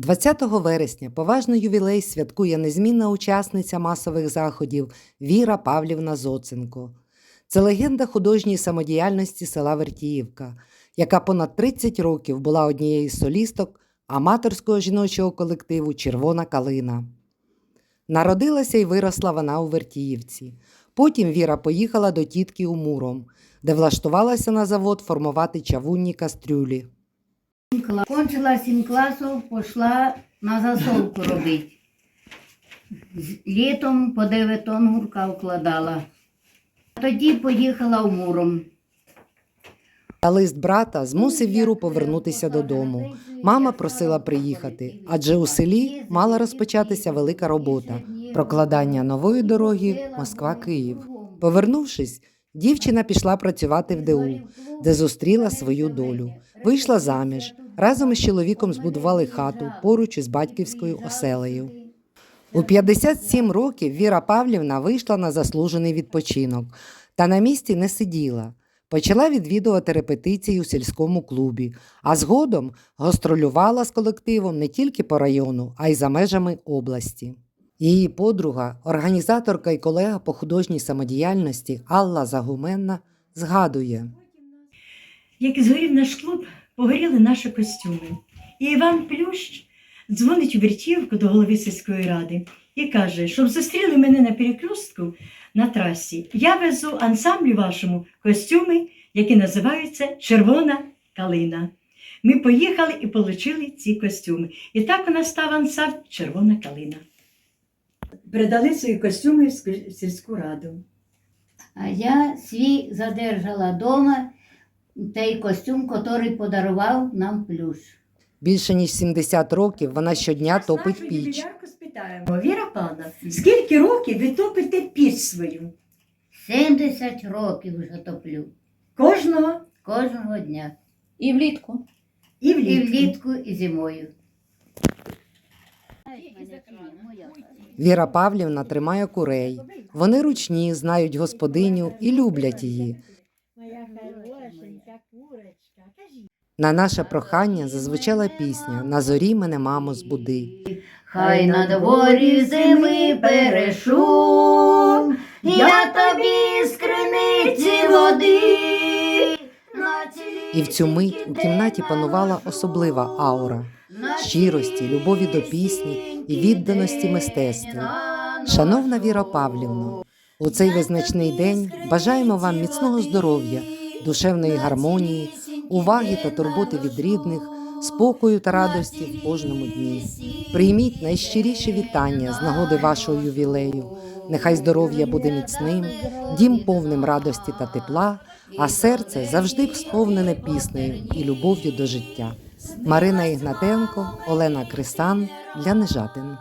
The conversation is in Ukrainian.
20 вересня поважний ювілей святкує незмінна учасниця масових заходів Віра Павлівна Зоценко. Це легенда художньої самодіяльності села Вертіївка, яка понад 30 років була однією з солісток аматорського жіночого колективу Червона калина. Народилася і виросла вона у Вертіївці. Потім Віра поїхала до тітки у Муром, де влаштувалася на завод формувати чавунні кастрюлі. Кончила сім класів, пішла на засолку робити. Літом по 9 тонн гурка вкладала. Тоді поїхала в Муром. Та лист брата змусив Віру повернутися додому. Мама просила приїхати, адже у селі мала розпочатися велика робота прокладання нової дороги Москва-Київ. Повернувшись, дівчина пішла працювати в ДУ, де зустріла свою долю. Вийшла заміж. Разом із чоловіком збудували хату поруч із батьківською оселею. У 57 років Віра Павлівна вийшла на заслужений відпочинок та на місці не сиділа. Почала відвідувати репетиції у сільському клубі, а згодом гастролювала з колективом не тільки по району, а й за межами області. Її подруга, організаторка і колега по художній самодіяльності Алла Загуменна згадує. Як згорів наш клуб, погоріли наші костюми. І Іван Плющ дзвонить у Вертівку до голови сільської ради і каже, щоб зустріли мене на перекрестку на трасі. Я везу ансамблю вашому костюми, які називаються Червона калина. Ми поїхали і отримали ці костюми. І так у нас став ансамбль Червона калина. Передали свої костюми в сільську раду. А я свій задержала вдома той костюм, який подарував нам плюс. Більше ніж 70 років вона щодня топить піч. спитаємо. Віра Павловна, скільки років ви топите піч свою? 70 років вже топлю. Кожного Кожного дня. І влітку. і І влітку. влітку, і зимою. Віра Павлівна тримає курей. Вони ручні, знають господиню і люблять її. На наше прохання зазвучала пісня На зорі мене, мамо, збуди. Хай на дворі зими перешум, я тобі з криниці води. І в цю мить у кімнаті панувала особлива аура щирості, любові до пісні і відданості мистецтву. Шановна Віра Павлівна, у цей визначний день бажаємо вам міцного здоров'я, душевної гармонії, уваги та турботи від рідних, спокою та радості в кожному дні. Прийміть найщиріше вітання з нагоди вашого ювілею. Нехай здоров'я буде міцним, дім повним радості та тепла, а серце завжди сповнене піснею і любов'ю до життя. Марина Ігнатенко, Олена Крисан для Нежатин.